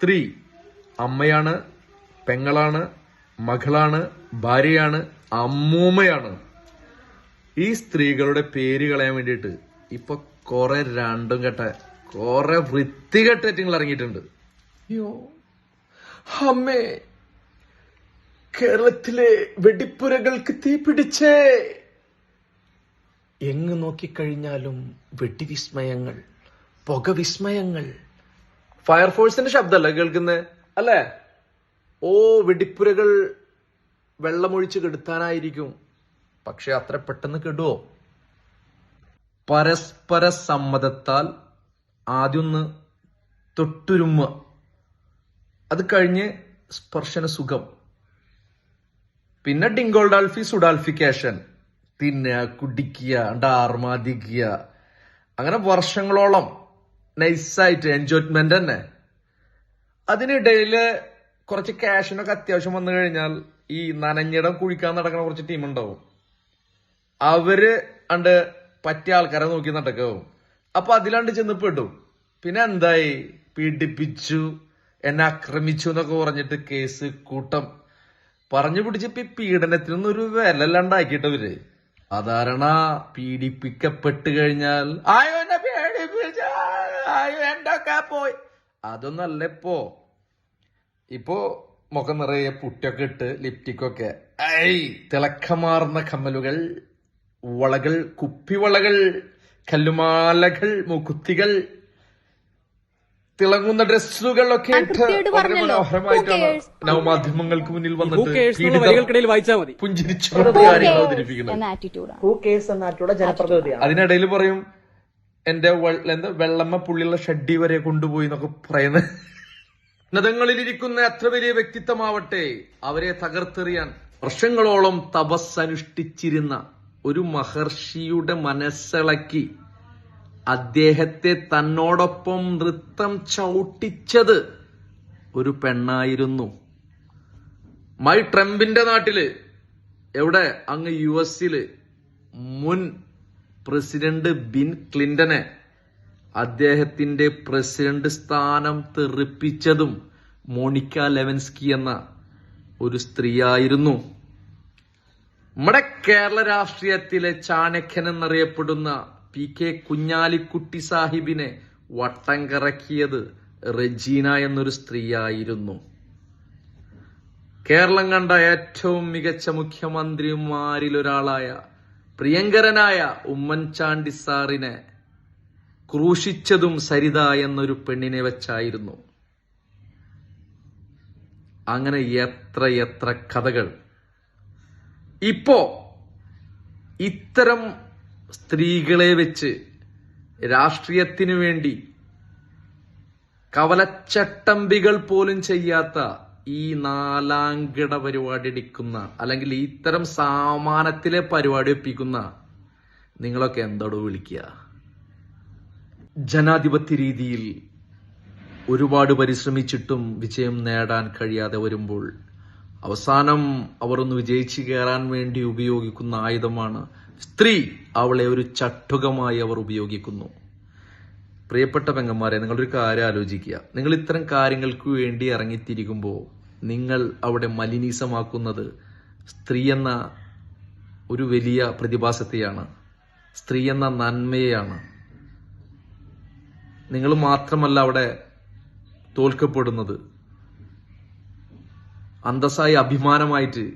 സ്ത്രീ അമ്മയാണ് പെങ്ങളാണ് മകളാണ് ഭാര്യയാണ് അമ്മൂമ്മയാണ്. ഈ സ്ത്രീകളുടെ പേര് കളയാൻ വേണ്ടിയിട്ട് ഇപ്പൊ കുറെ രണ്ടും കെട്ട കുറെ വൃത്തികെട്ടങ്ങൾ ഇറങ്ങിയിട്ടുണ്ട്. അയ്യോ. അമ്മേ കേരളത്തിലെ വെടിപ്പുരകൾക്ക് തീ പിടിച്ചേ. എങ്ങ് നോക്കിക്കഴിഞ്ഞാലും വെടിവിസ്മയങ്ങൾ പുകവിസ്മയങ്ങൾ. ഫയർഫോഴ്സിന്റെ ശബ്ദമല്ല കേൾക്കുന്നത് അല്ലേ? ഓ വെടിപ്പുരകൾ വെള്ളമൊഴിച്ച് കെടുത്താനായിരിക്കും. പക്ഷെ അത്ര പെട്ടെന്ന് കെടുവോ? പരസ്പര സമ്മതത്താൽ ആദ്യം ഒന്ന് തൊട്ടുരുമ്മ. അത് കഴിഞ്ഞ് സ്പർശന സുഖം. പിന്നെ ഡിങ്കോൾഡാൽഫി സുഡാൽഫിക്കേഷൻ തിന്നുക കുടിക്കുക ആർമാദിക്കുക. അങ്ങനെ വർഷങ്ങളോളം നൈസായിട്ട് എൻജോയ്മെന്റ് തന്നെ. അതിനിടയിൽ കുറച്ച് ക്യാഷിനൊക്കെ അത്യാവശ്യം വന്നു കഴിഞ്ഞാൽ ഈ നനഞ്ഞിടം കുഴിക്കാൻ നടക്കുന്ന കുറച്ച് ടീം ഉണ്ടാവും. അവർ അണ്ട് പറ്റിയ ആൾക്കാരെ നോക്കി നടക്കാവും. അപ്പൊ അതിലാണ്ട് ചെന്ന് പെടും. പിന്നെ എന്തായി? പീഡിപ്പിച്ചു എന്നെ ആക്രമിച്ചു എന്നൊക്കെ പറഞ്ഞിട്ട് കേസ് കൂട്ടം. പറഞ്ഞു പിടിച്ചപ്പോ ഈ പീഡനത്തിനൊന്നും ഒരു വിലല്ലാണ്ടാക്കിയിട്ടവര് സാധാരണ പീഡിപ്പിക്കപ്പെട്ട് കഴിഞ്ഞാൽ ആയോ എന്നെ ആയോ എന്തൊക്കെ പോയി. അതൊന്നല്ല ഇപ്പോ. ഇപ്പോ മുഖം നിറയെ പുട്ടൊക്കെ ഇട്ട് ലിപ്റ്റിക്കൊക്കെ. ഐ തിളക്കമാർന്ന കമ്മലുകൾ വളകൾ കുപ്പിവളകൾ കല്ലുമാലകൾ മുക്കുത്തികൾ തിളങ്ങുന്ന ഡ്രസ്സുകളൊക്കെ. മനോഹരമായിട്ടാണ് നവമാധ്യമങ്ങൾക്ക് മുന്നിൽ വന്നിട്ട് പുഞ്ചിരിച്ചുകൊണ്ട് കാര്യങ്ങൾ അവതരിപ്പിക്കുന്നത്. ജനപ്രതിനിധിയാണ്. അതിനിടയിൽ പറയും എന്റെ എന്താ വെള്ളമ്മ പുള്ളിയുള്ള ഷഡ്ഡി വരെ കൊണ്ടുപോയി എന്നൊക്കെ പറയുന്നത്. ഉന്നതങ്ങളിലിരിക്കുന്ന എത്ര വലിയ വ്യക്തിത്വമാവട്ടെ അവരെ തകർത്തെറിയാൻ വർഷങ്ങളോളം തപസ് അനുഷ്ഠിച്ചിരുന്ന ഒരു മഹർഷിയുടെ മനസ്സിളക്കി അദ്ദേഹത്തെ തന്നോടൊപ്പം നൃത്തം ചവിട്ടിച്ചത് ഒരു പെണ്ണായിരുന്നു. മൈ ട്രംപിന്റെ നാട്ടിൽ എവിടെ? അങ്ങ് യു എസിൽ മുൻ പ്രസിഡന്റ് ബിൻ ക്ലിന്റനെ അദ്ദേഹത്തിന്റെ പ്രസിഡന്റ് സ്ഥാനം തെറിപ്പിച്ചതും മോണിക്ക ലെവൻസ്കി എന്ന ഒരു സ്ത്രീയായിരുന്നു. നമ്മുടെ കേരള രാഷ്ട്രീയത്തിലെ ചാണക്യൻ എന്നറിയപ്പെടുന്ന പി കെ കുഞ്ഞാലിക്കുട്ടി സാഹിബിനെ വട്ടം കറക്കിയത് റെജീന എന്നൊരു സ്ത്രീയായിരുന്നു. കേരളം കണ്ട ഏറ്റവും മികച്ച മുഖ്യമന്ത്രിമാരിൽ ഒരാളായ പ്രിയങ്കരനായ ഉമ്മൻചാണ്ടി സാറിനെ ക്രൂശിച്ചതും സരിത എന്നൊരു പെണ്ണിനെ വെച്ചായിരുന്നു. അങ്ങനെ എത്ര എത്ര കഥകൾ. ഇപ്പോ ഇത്തരം സ്ത്രീകളെ വെച്ച് രാഷ്ട്രീയത്തിനു വേണ്ടി കവലച്ചട്ടമ്പികൾ പോലും ചെയ്യാത്ത ഈ നാലാംകിട പരിപാടി എടുക്കുന്ന അല്ലെങ്കിൽ ഇത്തരം സാമാനത്തിലെ പരിപാടി ഒപ്പിക്കുന്ന നിങ്ങളൊക്കെ എന്തോടോ വിളിക്കുക. ജനാധിപത്യ രീതിയിൽ ഒരുപാട് പരിശ്രമിച്ചിട്ടും വിജയം നേടാൻ കഴിയാതെ വരുമ്പോൾ അവസാനം അവർ ഒന്ന് വിജയിച്ചു കയറാൻ വേണ്ടി ഉപയോഗിക്കുന്ന ആയുധമാണ് സ്ത്രീ. അവളെ ഒരു ചട്ടുകമായി അവർ ഉപയോഗിക്കുന്നു. പ്രിയപ്പെട്ട പെങ്ങന്മാരെ നിങ്ങളൊരു കാര്യം ആലോചിക്കുക. നിങ്ങൾ ഇത്തരം കാര്യങ്ങൾക്ക് വേണ്ടി ഇറങ്ങിത്തിരിക്കുമ്പോൾ നിങ്ങൾ അവിടെ മലിനീസമാക്കുന്നത് സ്ത്രീ എന്ന ഒരു വലിയ പ്രതിഭാസത്തെയാണ് സ്ത്രീ എന്ന നന്മയെയാണ്. നിങ്ങൾ മാത്രമല്ല അവിടെ തോൽക്കപ്പെടുന്നത്. അന്തസ്സായി അഭിമാനമായിട്ട്